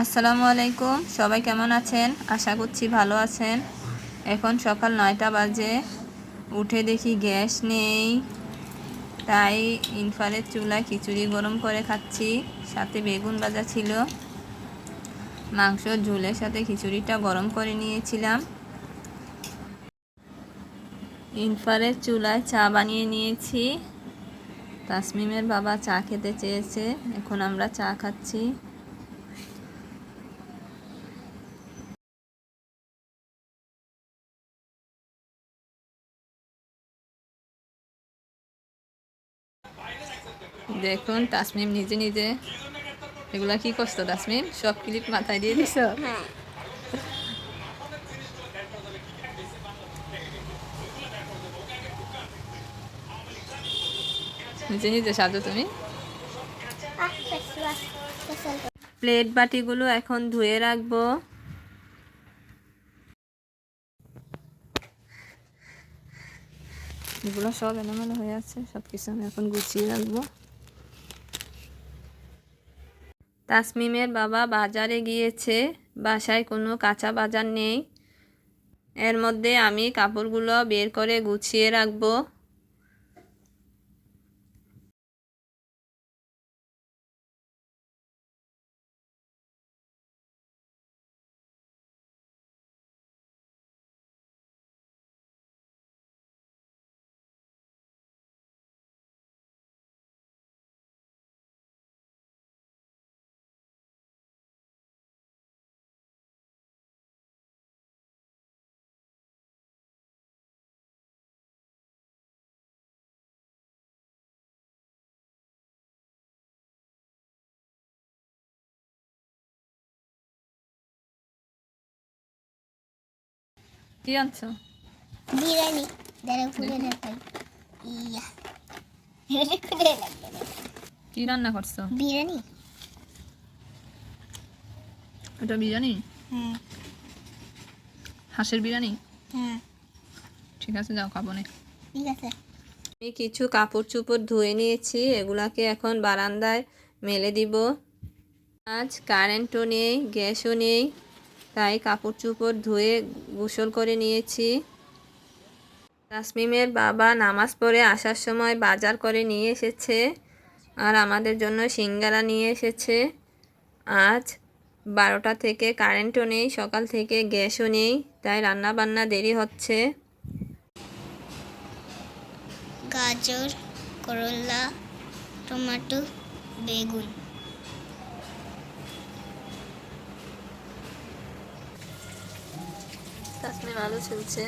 আসসালামু আলাইকুম। সবাই কেমন আছেন? আশা করছি ভালো আছেন। এখন সকাল নয়টা বাজে। উঠে দেখি গ্যাস নেই। তাই ইনফারের চুলায় খিচুড়ি গরম করে খাচ্ছি। সাথে বেগুন ভাজা ছিল। মাংস ঝোলের সাথে খিচুড়িটা গরম করে নিয়েছিলাম। ইনফারের চুলায় চা বানিয়ে নিয়েছি। তাসমিমের বাবা চা খেতে চেয়েছে। এখন আমরা চা খাচ্ছি। দেখুন তাসমিম নিজে নিজে। এগুলা কি করছ তাসমিম? সব ক্লিপ মাথায় দিয়ে দিছ? নিজে নিজে সাজো তুমি। প্লেট বাটিগুলো এখন ধুয়ে রাখব। এগুলো সব এলোমেলো হয়ে আছে সব কিছু আমি এখন গুছিয়ে রাখব। তাসমিমের বাবা বাজারে গিয়েছে, বাসায় কোনো কাঁচা বাজার নেই। এর মধ্যে আমি কাপড়গুলো বের করে গুছিয়ে রাখব। কি আনছো? বিরিয়ানি। দাঁড়া খুলে দেখাই। ইয়া। এটা খুলে লাগবে কি রান্না করছ? বিরিয়ানি। ওটা বিরিয়ানি? হ্যাঁ। হাঁসের বিরিয়ানি? হ্যাঁ। ঠিক আছে যাও খাব না। ঠিক আছে। আমি কিছু কাপড় চোপড় ধুয়ে নিয়েছি এগুলাকে এখন বারান্দায় মেলে দিব। আজ কারেন্টও নেই গ্যাসও নেই। তাই কাপড় চোপড় ধুয়ে গোসল করে নিয়েছি। তাসমিমের বাবা নামাজ পড়ে আসার সময় বাজার করে নিয়ে এসেছে আর আমাদের জন্য সিঙ্গারা নিয়ে এসেছে। আজ বারোটা থেকে কারেন্টও নেই, সকাল থেকে গ্যাসও নেই, তাই রান্না বান্না দেরি হচ্ছে। গাজর, করলা, টমেটো, বেগুন। তাসমিম আলু চলছে।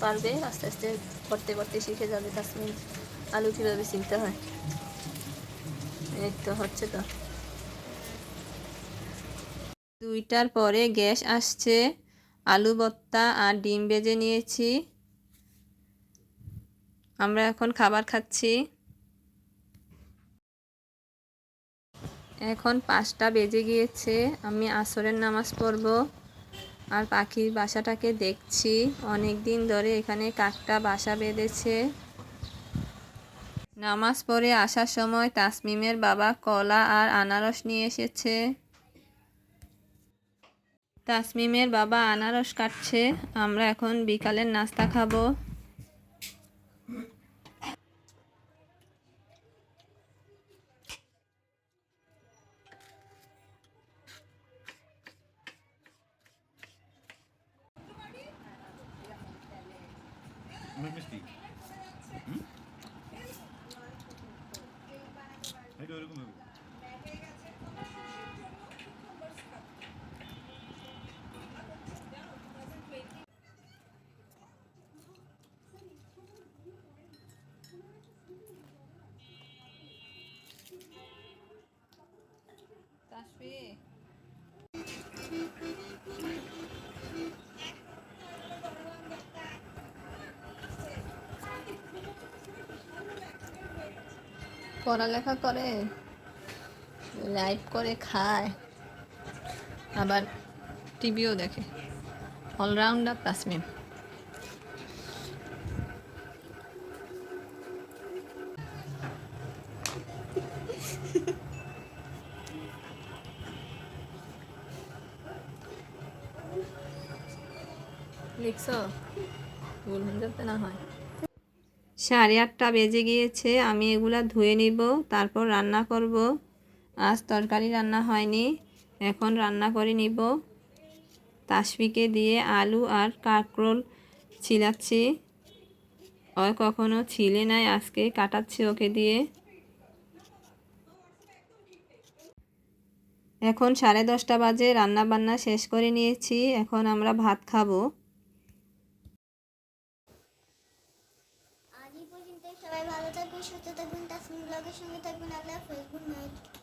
পারবে আস্তে আস্তে করতে করতে শিখে যাবে। তাসমিম আলু কীভাবে ছিলতে হয়? এই তো হচ্ছে তো। দুইটার পরে গ্যাস আসছে। আলু ভর্তা আর ডিম বেজে নিয়েছি। আমরা এখন খাবার খাচ্ছি। এখন পাঁচটা বেজে গিয়েছে। আমি আসরের নামাজ পড়ব। আর পাখির বাসাটাকে দেখছি। অনেক দিন ধরে এখানে কাকটা বাসা বেঁধেছে। নামাজ পড়ে আসার সময় তাসমিমের বাবা কলা আর আনারস নিয়ে এসেছে। তাসমিমের বাবা আনারস কাটছে। আমরা এখন বিকালের নাস্তা খাব। মিষ্টি? এটা ওরকম হবে। পড়ালেখা করে লাইভ করে, খায়, আবার টিভিও দেখে। অলরাউন্ডার তাসমিম লিখছ? ভুল যাতে না হয়। সাড়ে আটটা বেজে গিয়েছে, আমি এগুলা ধুয়ে নিব, তারপর রান্না করব। আজ তরকারি রান্না হয়নি, এখন রান্না করে নিব। তাসফিকে দিয়ে আলু আর কাঁকরোল ছিলাচ্ছি। ও কখনো ছিলে নাই, আজকে কাটাচ্ছি ওকে দিয়ে। এখন সাড়ে দশটা বাজে রান্না বান্না শেষ করে নিয়েছি, এখন আমরা ভাত খাব আজ এই পর্যন্ত সবাই ভালো থাকবেন সুস্থ থাকবেন তাসমিন ব্লগের সঙ্গে থাকবেন আল্লাহ ফেসবুক নাইট